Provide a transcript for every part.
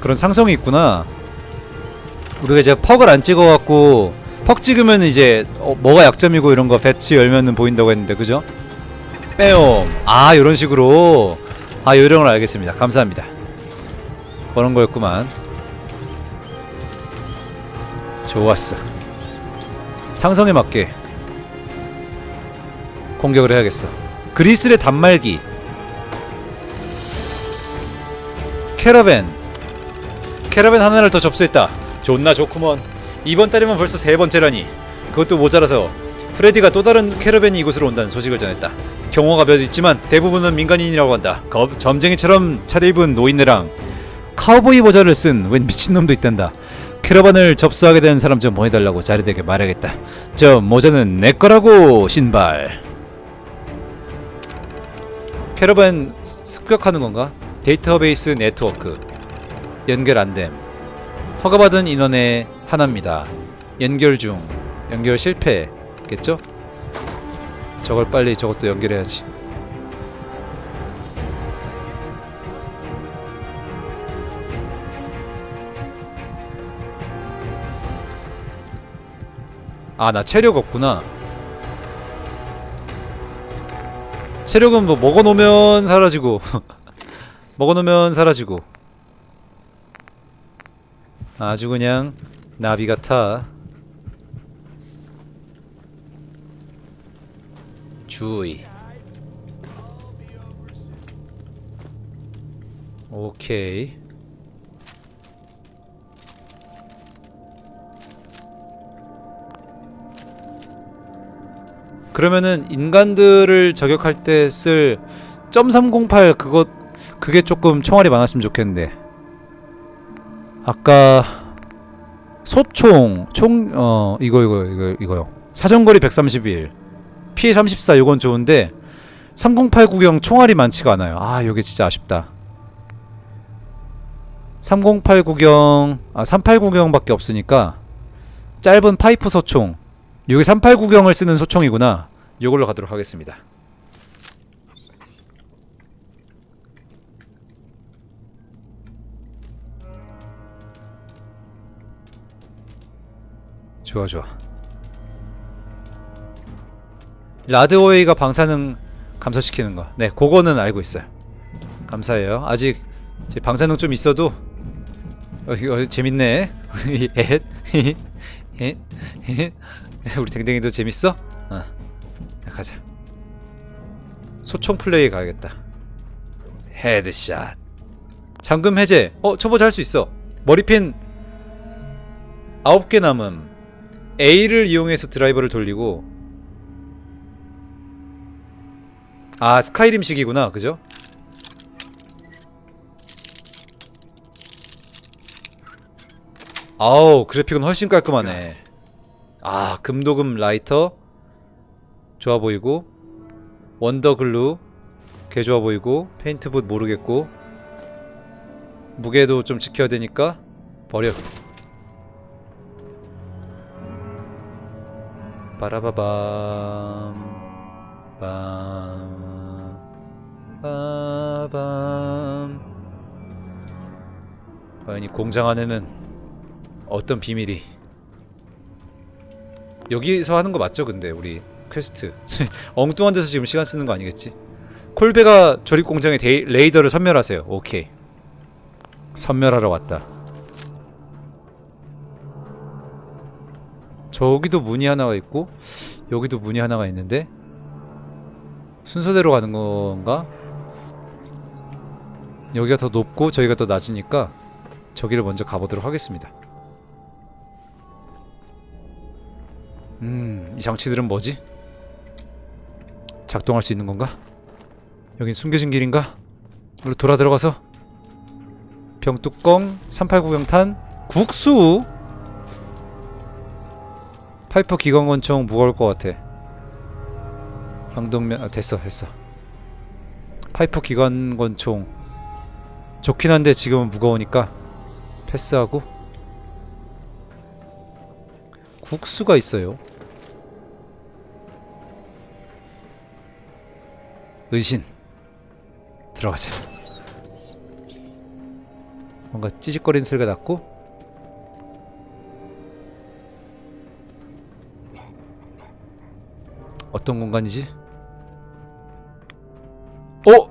그런 상성이 있구나. 우리가 이제 퍽을 안 찍어갖고 퍽 찍으면 이제 어, 뭐가 약점이고 이런 거 배치 열면은 보인다고 했는데 그죠? 빼옴. 아 이런 식으로 아 요령을 알겠습니다. 감사합니다. 그런 거였구만. 좋았어. 상성에 맞게 공격을 해야겠어. 그리스의 단말기. 캐러밴. 캐러밴 하나를 더 접수했다. 존나 좋구먼. 이번 달이면 벌써 세 번째라니. 그것도 모자라서 프레디가 또 다른 캐러밴이 이곳으로 온다는 소식을 전했다. 경호가 몇 있지만 대부분은 민간인이라고 한다. 거, 점쟁이처럼 차려 입은 노인네랑 카우보이 모자를 쓴 웬 미친놈도 있단다. 캐러반을 접수하게 된 사람 좀 보내달라고 자리되게 말하겠다. 저 모자는 내 거라고 신발. 캐러반 습- 습격하는 건가? 데이터베이스 네트워크 연결 안됨. 허가받은 인원의 하나입니다. 연결 중. 연결 실패겠죠? 저걸 빨리 저것도 연결해야지. 아, 나 체력 없구나. 체력은 뭐 먹어놓으면 사라지고 먹어놓으면 사라지고 아주 그냥 나비 같아. 주의. 오케이. 그러면은 인간들을 저격할 때 쓸 .308 그것 그게 조금 총알이 많았으면 좋겠는데 아까 소총 총 어 이거 이거 이거 이거요. 사정거리 131 피해 34 요건 좋은데 308 구경 총알이 많지가 않아요. 아 요게 진짜 아쉽다. 308 구경 아 38 구경밖에 없으니까 짧은 파이프 소총. 요게 38 구경을 쓰는 소총이구나. 요걸로 가도록 하겠습니다 좋아 좋아 라드웨이가 방사능 감소시키는 거. 네, 그거는 알고 있어요. 감사해요. 아직 제 방사능 좀 있어도 어, 이거 재밌네. 우리 댕댕이도 재밌어? 어. 자 가자. 소총 플레이 가야겠다. 헤드샷. 잠금 해제. 어, 초보자 할 수 있어. 머리핀 9개 남음. A를 이용해서 드라이버를 돌리고 아 스카이림식이구나. 그죠? 아우 그래픽은 훨씬 깔끔하네. 아 금도금 라이터. 좋아 보이고. 원더글루. 개 좋아 보이고. 페인트붓 모르겠고. 무게도 좀 지켜야 되니까 버려 빠라바밤 빰 빠밤. 과연 이 공장 안에는 어떤 비밀이? 여기서 하는 거 맞죠 근데? 우리 퀘스트. 엉뚱한 데서 지금 시간 쓰는 거 아니겠지? 콜베가 조립 공장의 레이더를 선멸하세요. 오케이. 선멸하러 왔다 저기도 문이 하나가 있고 여기도 문이 하나가 있는데 순서대로 가는 건가? 여기가 더 높고 저기가 더 낮으니까 저기를 먼저 가보도록 하겠습니다. 음, 이 장치들은 뭐지? 작동할 수 있는 건가? 여긴 숨겨진 길인가? 여기로 돌아 들어가서 병뚜껑 389경탄 국수 파이퍼 기관권총 무거울 것 같아. 방독면 아 됐어 됐어. 파이퍼 기관권총 좋긴 한데 지금은 무거우니까 패스하고 국수가 있어요. 은신 들어가자. 뭔가 찌직거리는 소리가 났고 어떤 공간이지? 어?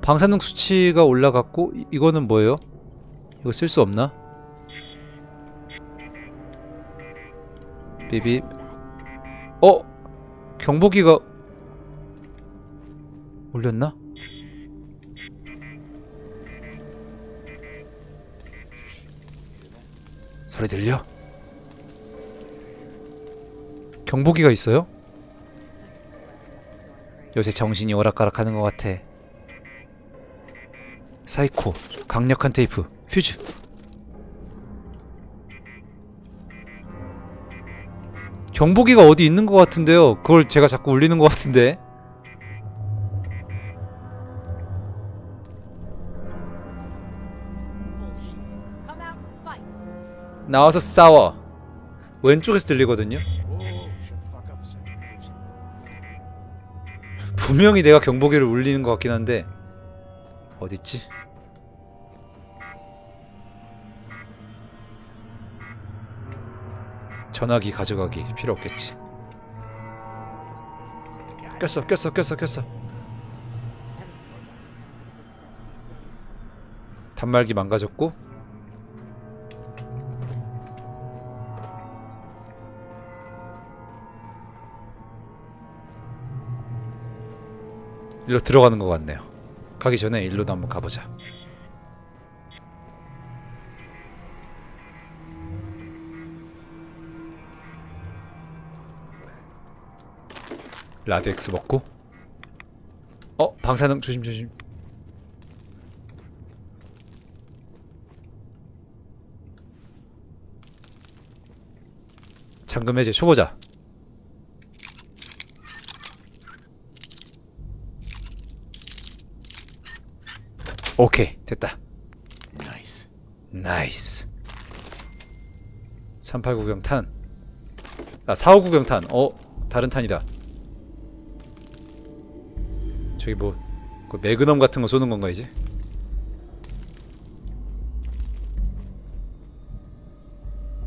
방사능 수치가 올라갔고 이, 이거는 뭐예요? 이거 쓸 수 없나? 비비 어? 경보기가 올렸나? 소리 들려? 경보기가 있어요? 요새 정신이 오락가락하는 것 같아. 사이코, 강력한 테이프, 퓨즈. 경보기가 어디 있는 것 같은데요. 그걸 제가 자꾸 울리는 것 같은데. 나와서 싸워. 왼쪽에서 들리거든요. 분명히 내가 경보기를 울리는 것 같긴 한데 어딨지? 전화기 가져가기 필요 없겠지. 꼈어, 꼈어, 꼈어, 꼈어. 단말기 망가졌고 일로 들어가는 것 같네요. 가기 전에 일로도 한번 가보자. 라드엑스 먹고 어 방사능 조심 조심 잠금 해제 초보자 오케이 됐다. 나이스 389경 탄. 아 459경 탄. 어 다른 탄이다. 저기 뭐 그 매그넘 같은 거 쏘는 건가 이제?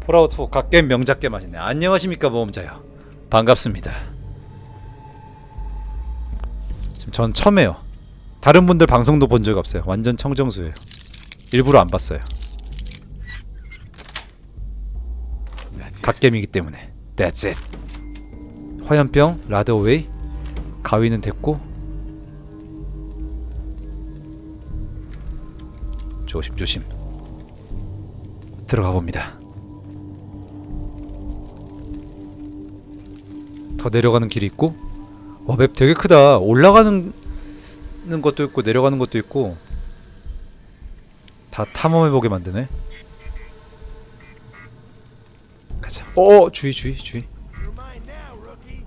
폴아웃 4 갓겜 명작게 맛이네. 안녕하십니까 모험자요. 반갑습니다. 지금 전 처음에요. 다른 분들 방송도 본 적 없어요. 완전 청정수예요. 일부러 안 봤어요. 갓겜이기 때문에. That's it. 화염병, 라드어웨이, 가위는 됐고. 조심 조심. 들어가 봅니다. 더 내려가는 길이 있고. 와, 맵 되게 크다. 올라가는 는 것도 있고 내려가는 것도 있고. 다 탐험해 보게 만드네. 가자. 어, 주의 주의 주의. Rookie.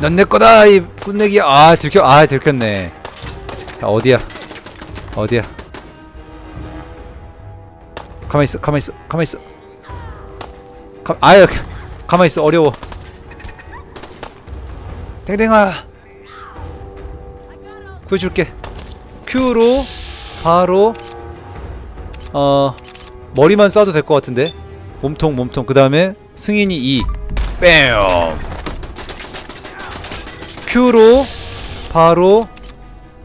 넌내 거다 이 풋내기 아 들켜 아 들켰네 자 어디야 어디야 가만 있어 가만 있어 가만 있어 가 아유 가만 있어 어려워 땡땡아 구해줄게 Q로 바로 어 머리만 쏴도 될 것 같은데. 몸통 몸통. 그 다음에 승인이 2 뺨. Q로 바로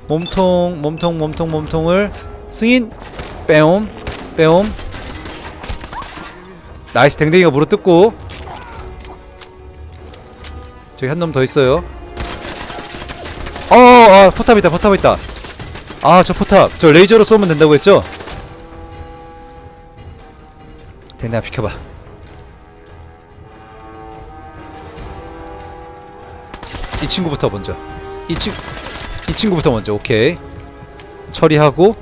몸통 몸통 몸통 몸통을 승인. 빼옴 빼옴 나이스. 댕댕이가 물어뜯고. 저기 한 놈 더 있어요. 어, 아 포탑 있다 포탑 있다 아 저 포탑. 저 레이저로 쏘면 된다고 했죠? 댕댕아 비켜봐. 이 친구부터 먼저. 이 친, 이 친구부터 먼저. 오케이. 처리하고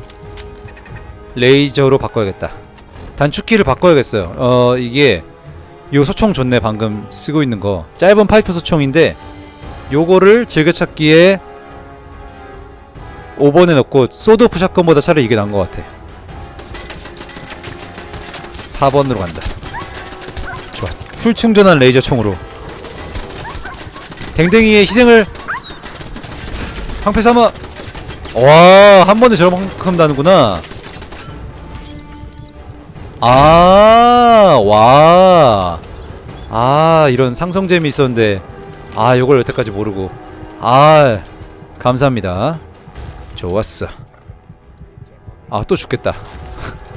레이저로 바꿔야겠다. 단축키를 바꿔야겠어요. 어 이게 요 소총 좋네 방금 쓰고 있는 거. 짧은 파이프 소총인데 요거를 즐겨찾기에 5번에 넣고 소드 오프 샷건보다 차라리 이게 나은 것 같아 4번으로 간다 좋아 풀 충전한 레이저 총으로 댕댕이의 희생을 방패 삼아 와 한 번에 저만큼 나는구나 아, 와. 아, 이런 상성잼이 있었는데. 아, 요걸 여태까지 모르고. 아, 감사합니다. 좋았어. 아, 또 죽겠다.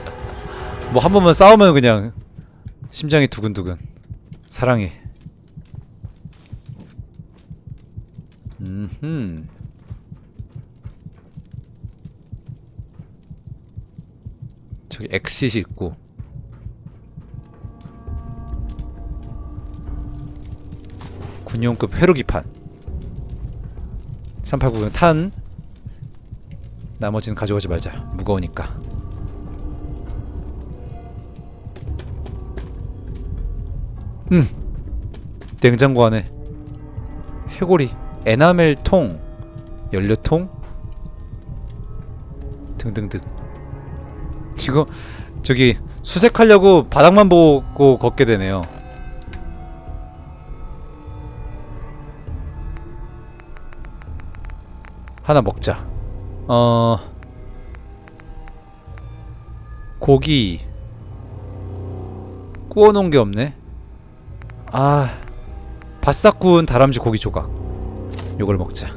뭐 한 번만 싸우면 그냥 심장이 두근두근. 사랑해. 음흠. 저기 엑싯이 있고 군용급 회로기판 389는 탄 나머지는 가져가지 말자 무거우니까 음 냉장고 안에 해골이 에나멜 통 연료통 등등등 이거 저기 수색하려고 바닥만 보고 걷게 되네요. 하나 먹자. 어 고기 구워놓은 게 없네. 아 바싹 구운 다람쥐 고기 조각. 요걸 먹자.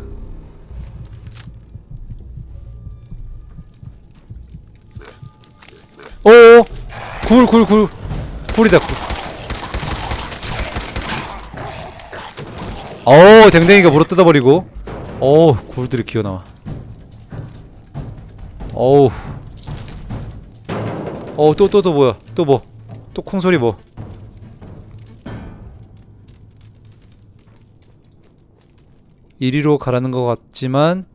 오, 굴, 굴, 굴, 굴이다 굴. 어, 댕댕이가 물어 뜯어버리고. 어, 굴들이 기어 나와. 어우. 어, 또, 또, 또 뭐야? 또 뭐? 또 쿵소리 뭐? 이리로 가라는 것 같지만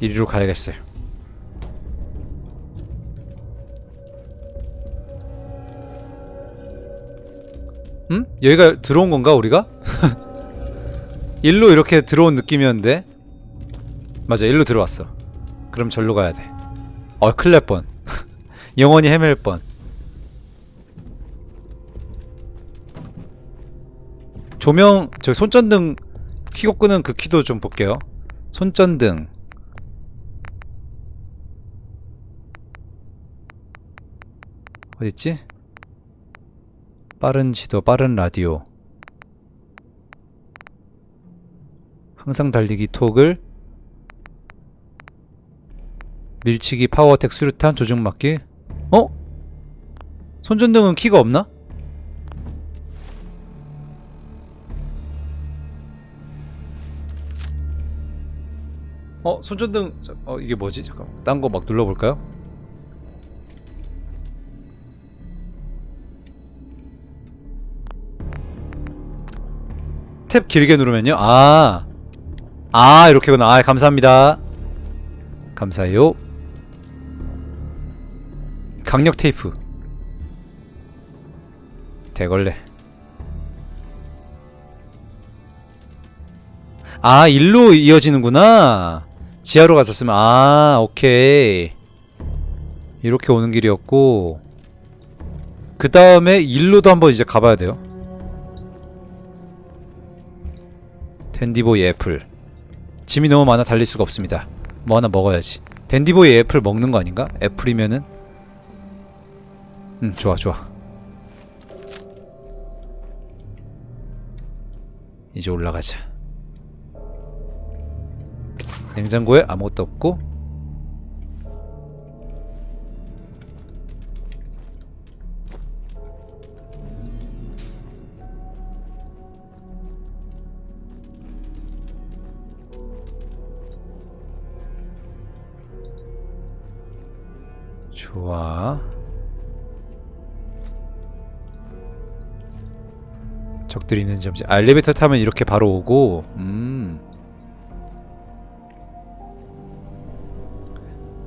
이리로 가야겠어요. 음? 여기가 들어온 건가 우리가? 일로 이렇게 들어온 느낌이었는데 맞아 일로 들어왔어. 그럼 절로 가야 돼. 어 큰일 날 뻔. 영원히 헤맬 뻔. 조명 저 손전등 켜고 끄는 그 키도 좀 볼게요. 손전등 어딨지? 빠른 지도, 빠른 라디오. 항상 달리기 톡을 밀치기, 파워텍, 수류탄, 조종막기. 어? 손전등은 키가 없나? 어, 손전등 자, 어 이게 뭐지? 잠깐. 딴 거 막 눌러 볼까요? 탭 길게 누르면요. 아. 아, 이렇게구나. 아, 감사합니다. 감사해요. 강력 테이프. 대걸레. 아, 일로 이어지는구나. 지하로 갔었으면 아, 오케이. 이렇게 오는 길이었고 그 다음에 일로도 한번 이제 가봐야 돼요. 댄디보이 애플. 짐이 너무 많아 달릴 수가 없습니다. 뭐 하나 먹어야지. 댄디보이 애플 먹는 거 아닌가? 애플이면은? 음 좋아 좋아. 이제 올라가자. 냉장고에 아무것도 없고 좋아. 적들이 있는 점지. 아, 엘리베이터 타면 이렇게 바로 오고. 음.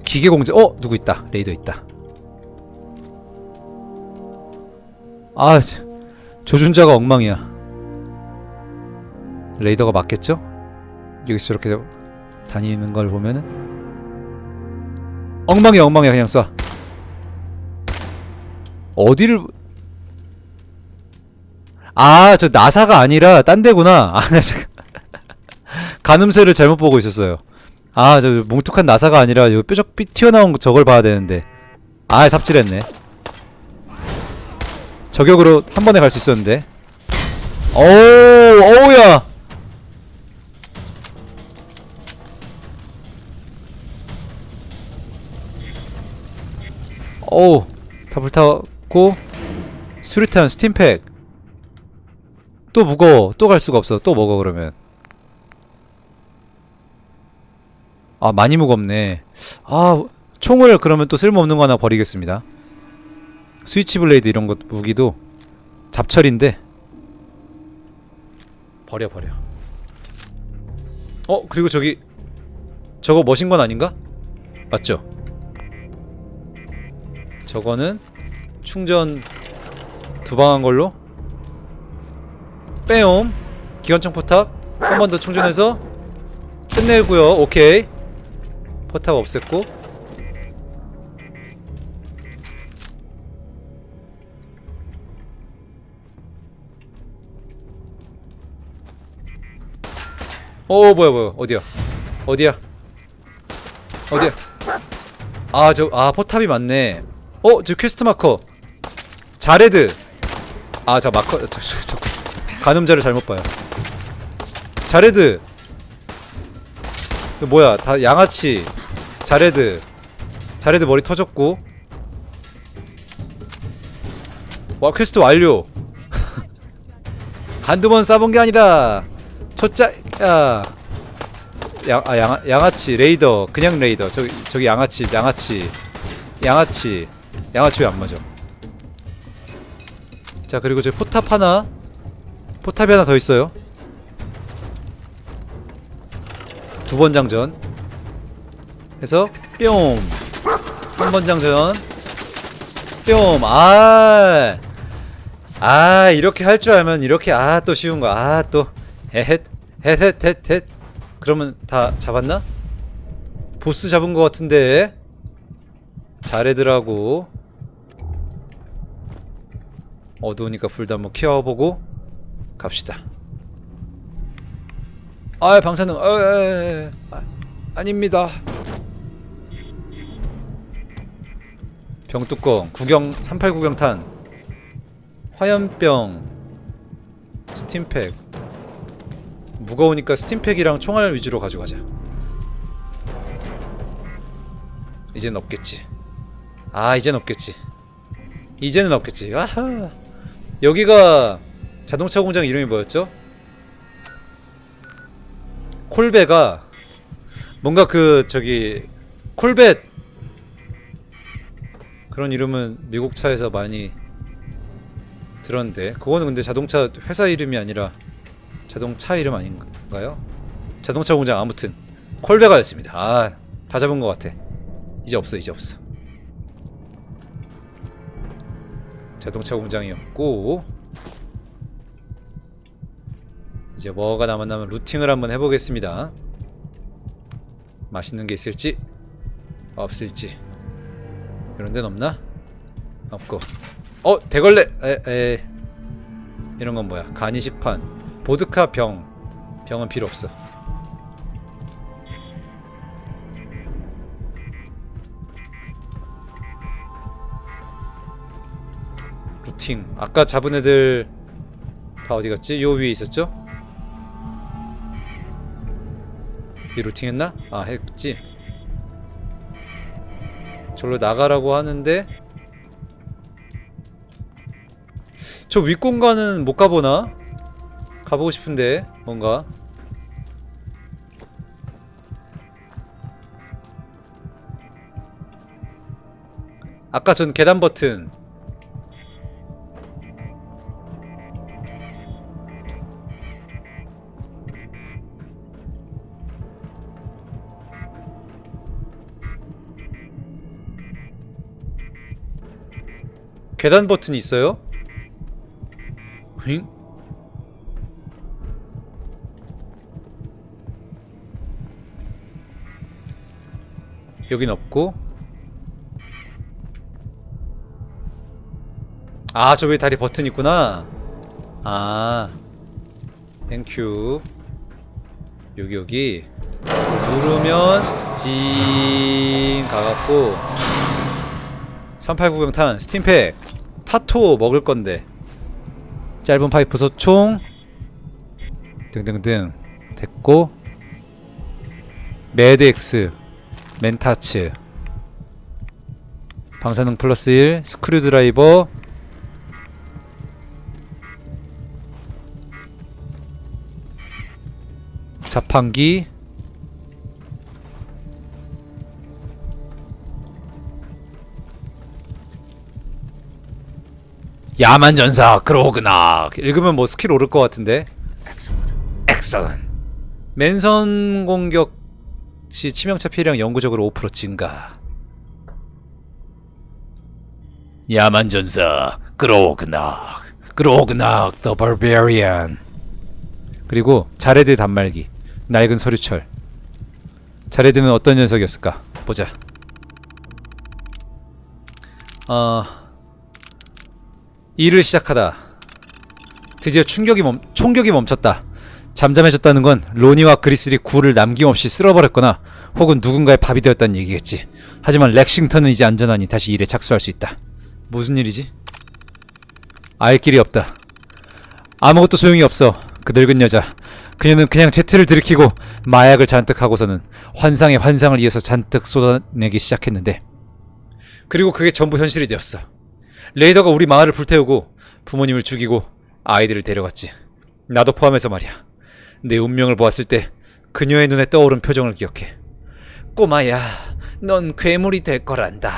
기계 공제. 어, 누구 있다. 레이더 있다. 아, 저- 조준자가 엉망이야. 레이더가 맞겠죠? 여기서 이렇게 다니는 걸 보면은 엉망이야 엉망이야 그냥 쏴 어디를 아, 저 나사가 아니라 딴 데구나. 아. 가늠쇠를 잘못 보고 있었어요. 아, 저 뭉툭한 나사가 아니라 요 뾰족 삐 튀어나온 거- 저걸 봐야 되는데. 아, 삽질했네. 저격으로 한 번에 갈 수 있었는데. 오, 어우야. 어우, 다 불타 고 수류탄 스팀팩. 또 무거워. 또 갈 수가 없어. 또 먹어 그러면. 아 많이 무겁네. 아 총을 그러면 또 쓸모없는 거 하나 버리겠습니다. 스위치 블레이드 이런 것 무기도 잡철인데 버려 버려. 어 그리고 저기 저거 머신건 아닌가? 맞죠? 저거는 충전 두 방 한 걸로? 빼옴. 기관총 포탑 한 번 더 충전해서 끝내고요. 오케이. 포탑 없앴고. 어 뭐야 뭐야. 어디야? 어디야? 어디야? 아저아 포탑이 맞네. 어저 퀘스트 마커 자레드. 아저 마커 저, 저, 저, 가늠자를 잘못 봐요. 자레드. 그 뭐야 다 양아치. 자레드. 자레드 머리 터졌고. 와 퀘스트 완료. 한두 번 싸본 게 아니라 초짜 야. 양, 아, 양, 양아치 레이더. 그냥 레이더. 저기 저기 양아치 양아치. 양아치. 양아치 왜 안 맞아 자 그리고 저 포탑 하나. 포탑이 하나 더 있어요. 두 번 장전. 해서 뿅 한 번 장전. 뿅 아. 아 이렇게 할 줄 알면 이렇게 아 또 쉬운 거. 아 또. 헤헷 헤헷 헷헷. 그러면 다 잡았나? 보스 잡은 거 같은데. 잘해더라고 어두우니까 불도 한번 키워보고 갑시다. 아 방사능. 아, 아, 아, 아, 아닙니다. 병뚜껑 구경 38 구경탄. 화염병 스팀팩. 무거우니까 스팀팩이랑 총알 위주로 가져가자. 이젠 없겠지. 아 이젠 없겠지. 이제는 없겠지. 아하 여기가 자동차 공장 이름이 뭐였죠? 콜베가 뭔가 그 저기 콜벳 그런 이름은 미국 차에서 많이 들었는데 그거는 근데 자동차 회사 이름이 아니라 자동차 이름 아닌가요? 자동차 공장 아무튼 콜베가 됐습니다. 아, 다 잡은 것 같아. 이제 없어, 이제 없어. 자동차 공장이었고 이제 뭐가 남았나면 루팅을 한번 해보겠습니다. 맛있는 게 있을지 없을지. 이런 데는 없나? 없고. 어 대걸레! 에, 에. 이런 건 뭐야? 간이식판. 보드카 병. 병은 필요 없어 루팅 아까 잡은 애들 다 어디 갔지? 요 위에 있었죠? 이 루팅 했나? 아 했지 절로 나가라고 하는데 저 윗공간은 못 가보나? 가보고 싶은데 뭔가 아까 전 계단 버튼 계단 버튼이 있어요? 응? 여긴 없고. 아 저 위에 다리 버튼 있구나. 아 땡큐. 여기 여기. 누르면 징 가갖고. 3890탄 스팀팩 타토 먹을 건데. 짧은 파이프 소총. 등등등. 됐고. 매드엑스. 멘타츠. 방사능 플러스 1 스크류 드라이버. 자판기 야만 전사 그러구나. 읽으면 뭐 스킬 오를 것 같은데. 엑셀런 맨선 공격 시 치명타 피해량 영구적으로 5% 증가. 야만 전사 그러구나. 그러구나 The Barbarian. 그리고 자레드 단말기 낡은 서류철. 자레드는 어떤 녀석이었을까? 보자. 어 일을 시작하다 드디어 충격이 멈, 총격이 멈췄다. 잠잠해졌다는 건 로니와 그리슬이 구를 남김없이 쓸어버렸거나 혹은 누군가의 밥이 되었다는 얘기겠지. 하지만 렉싱턴은 이제 안전하니 다시 일에 착수할 수 있다. 무슨 일이지? 알 길이 없다. 아무것도 소용이 없어. 그 늙은 여자. 그녀는 그냥 제트를 들이키고 마약을 잔뜩 하고서는 환상에 환상을 이어서 잔뜩 쏟아내기 시작했는데 그리고 그게 전부 현실이 되었어. 레이더가 우리 마을을 불태우고 부모님을 죽이고 아이들을 데려갔지. 나도 포함해서 말이야. 내 운명을 보았을 때 그녀의 눈에 떠오른 표정을 기억해. 꼬마야, 넌 괴물이 될 거란다.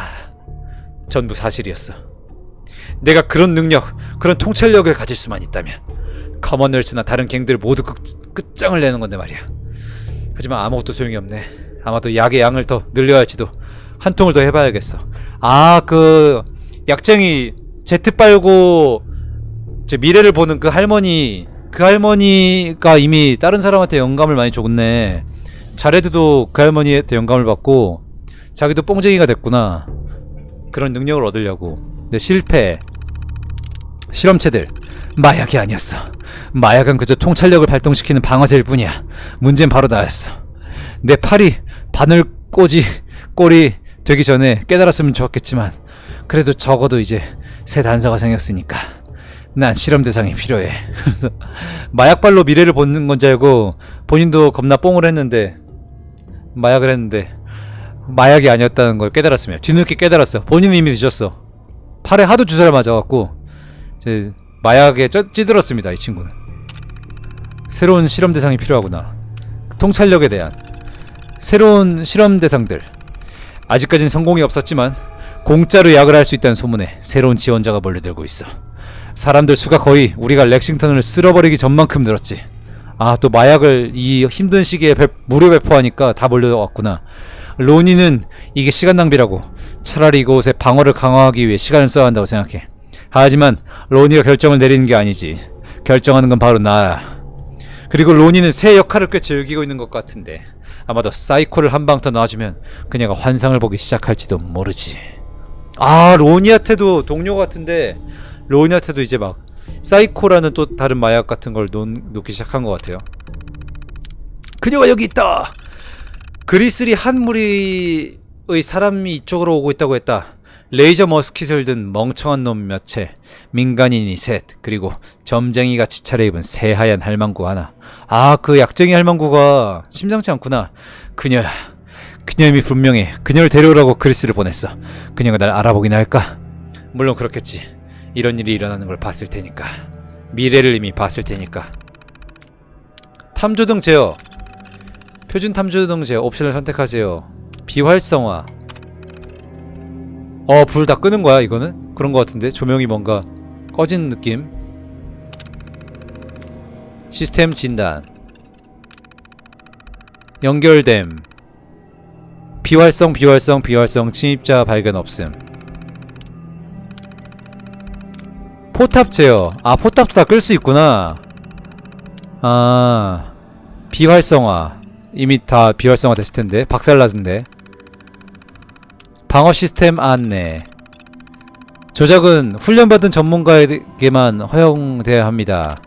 전부 사실이었어. 내가 그런 능력, 그런 통찰력을 가질 수만 있다면 커먼널스나 다른 갱들 모두 끝, 끝장을 내는 건데 말이야. 하지만 아무것도 소용이 없네. 아마도 약의 양을 더 늘려야 할지도 한 통을 더 해봐야겠어. 아, 그 약쟁이 제트 빨고 제 미래를 보는 그 할머니 그 할머니가 이미 다른 사람한테 영감을 많이 줬네. 자레드도 그 할머니한테 영감을 받고 자기도 뽕쟁이가 됐구나. 그런 능력을 얻으려고. 근데 실패. 실험체들. 마약이 아니었어. 마약은 그저 통찰력을 발동시키는 방아쇠일 뿐이야. 문제는 바로 나였어. 내 팔이 바늘 꼬지 꼴이 되기 전에 깨달았으면 좋았겠지만 그래도 적어도 이제 새 단서가 생겼으니까 난 실험 대상이 필요해. 마약발로 미래를 보는 건 줄 알고 본인도 겁나 뽕을 했는데 마약을 했는데 마약이 아니었다는 걸 깨달았으면 뒤늦게 깨달았어. 본인은 이미 늦었어. 팔에 하도 주사를 맞아갖고 이제 마약에 쪄, 찌들었습니다. 이 친구는 새로운 실험 대상이 필요하구나. 통찰력에 대한 새로운 실험 대상들 아직까진 성공이 없었지만 공짜로 약을 할 수 있다는 소문에 새로운 지원자가 몰려들고 있어. 사람들 수가 거의 우리가 렉싱턴을 쓸어버리기 전만큼 늘었지. 아, 또 마약을 이 힘든 시기에 배, 무료 배포하니까 다 몰려왔구나. 로니는 이게 시간 낭비라고. 차라리 이곳에 방어를 강화하기 위해 시간을 써야 한다고 생각해. 하지만 로니가 결정을 내리는 게 아니지. 결정하는 건 바로 나야. 그리고 로니는 새 역할을 꽤 즐기고 있는 것 같은데 아마도 사이코를 한 방 더 놔주면 그녀가 환상을 보기 시작할지도 모르지. 아 로니한테도 동료 같은데 로니한테도 이제 막 사이코라는 또 다른 마약 같은 걸 놓, 놓기 시작한 것 같아요. 그녀가 여기 있다. 그리스리 한 무리의 사람이 이쪽으로 오고 있다고 했다. 레이저 머스킷을 든 멍청한 놈 몇 채, 민간인이 셋, 그리고 점쟁이 같이 차려입은 새하얀 할망구 하나. 아, 그 약쟁이 할망구가 심상치 않구나. 그녀야. 그녀 이미 분명해. 그녀를 데려오라고 그리스를 보냈어. 그녀가 날 알아보긴 할까? 물론 그렇겠지. 이런 일이 일어나는 걸 봤을 테니까. 미래를 이미 봤을 테니까. 탐조등 제어. 표준 탐조등 제어 옵션을 선택하세요. 비활성화. 어, 불 다 끄는 거야, 이거는? 그런 거 같은데? 조명이 뭔가 꺼진 느낌? 시스템 진단. 연결됨. 비활성, 비활성, 비활성, 침입자 발견 없음. 포탑 제어. 아, 포탑도 다 끌 수 있구나. 아, 비활성화. 이미 다 비활성화 됐을 텐데. 박살났는데. 방어 시스템 안내. 조작은 훈련받은 전문가에게만 허용돼야 합니다.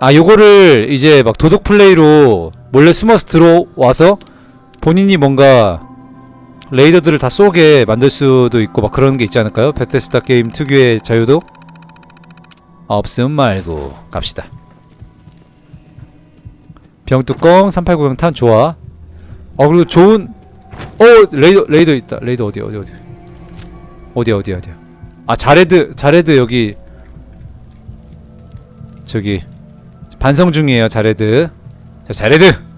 아 요거를 이제 막 도둑 플레이로 몰래 숨어서 들어와서 본인이 뭔가 레이더들을 다 쏘게 만들 수도 있고 막 그런 게 있지 않을까요? 베테스다 게임 특유의 자유도 없음 말고 갑시다. 병뚜껑 389탄 좋아. 어 그리고 좋은 어 레이더 레이더 있다. 레이더 어디 어디 어디 어디 어디 어디야? 아 자레드 자레드 여기 저기 반성 중이에요 자레드. 자 자레드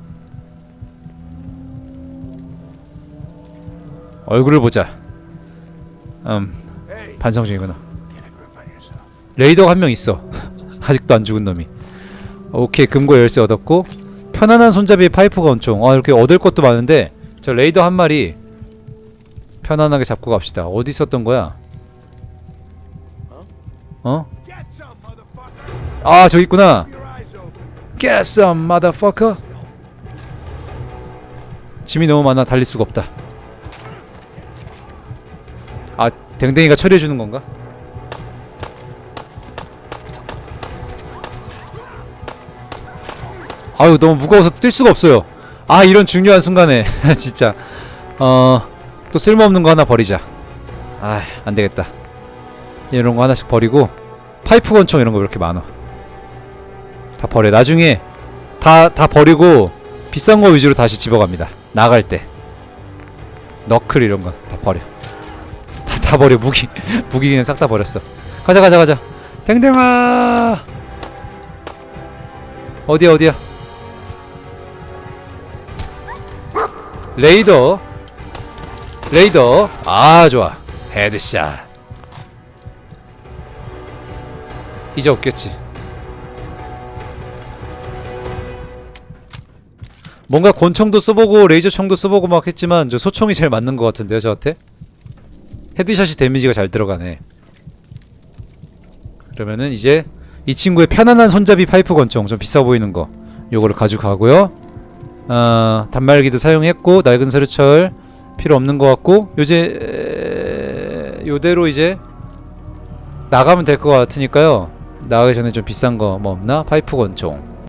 얼굴을 보자. 음 반성 중이구나. 레이더가 한 명 있어. 아직도 안 죽은 놈이. 오케이 금고 열쇠 얻었고 편안한 손잡이 파이프 건총. 아 이렇게 얻을 것도 많은데 저 레이더 한 마리 편안하게 잡고 갑시다. 어디 있었던 거야? 어? 아 저기 있구나. Get some motherfucker. 짐이 너무 많아 달릴 수가 없다. 아 댕댕이가 처리해 주는 건가? 아유 너무 무거워서 뛸 수가 없어요. 아 이런 중요한 순간에 진짜 어 또 쓸모없는 거 하나 버리자. 아 안되겠다. 이런 거 하나씩 버리고 파이프 권총 이런 거왜 이렇게 많아? 다 버려. 나중에 다 다 버리고 비싼 거 위주로 다시 집어갑니다. 나갈 때 너클 이런 거 다 버려. 다, 다 버려. 무기 무기 그냥 싹다 버렸어. 가자 가자 가자. 댕댕아 어디야 어디야? 레이더 레이더 아 좋아 헤드샷 이제 없겠지 뭔가 권총도 써보고 레이저 총도 써보고 막 했지만 저 소총이 제일 맞는 것 같은데요 저한테 헤드샷이 데미지가 잘 들어가네. 그러면은 이제 이 친구의 편안한 손잡이 파이프 권총 좀 비싸 보이는 거 요거를 가져가고요. 어, 단말기도 사용했고 낡은 서류철 필요 없는 것 같고 요제 요대로 이제 나가면 될 것 같으니까요. 나가기 전에 좀 비싼 거 뭐 없나? 파이프 권총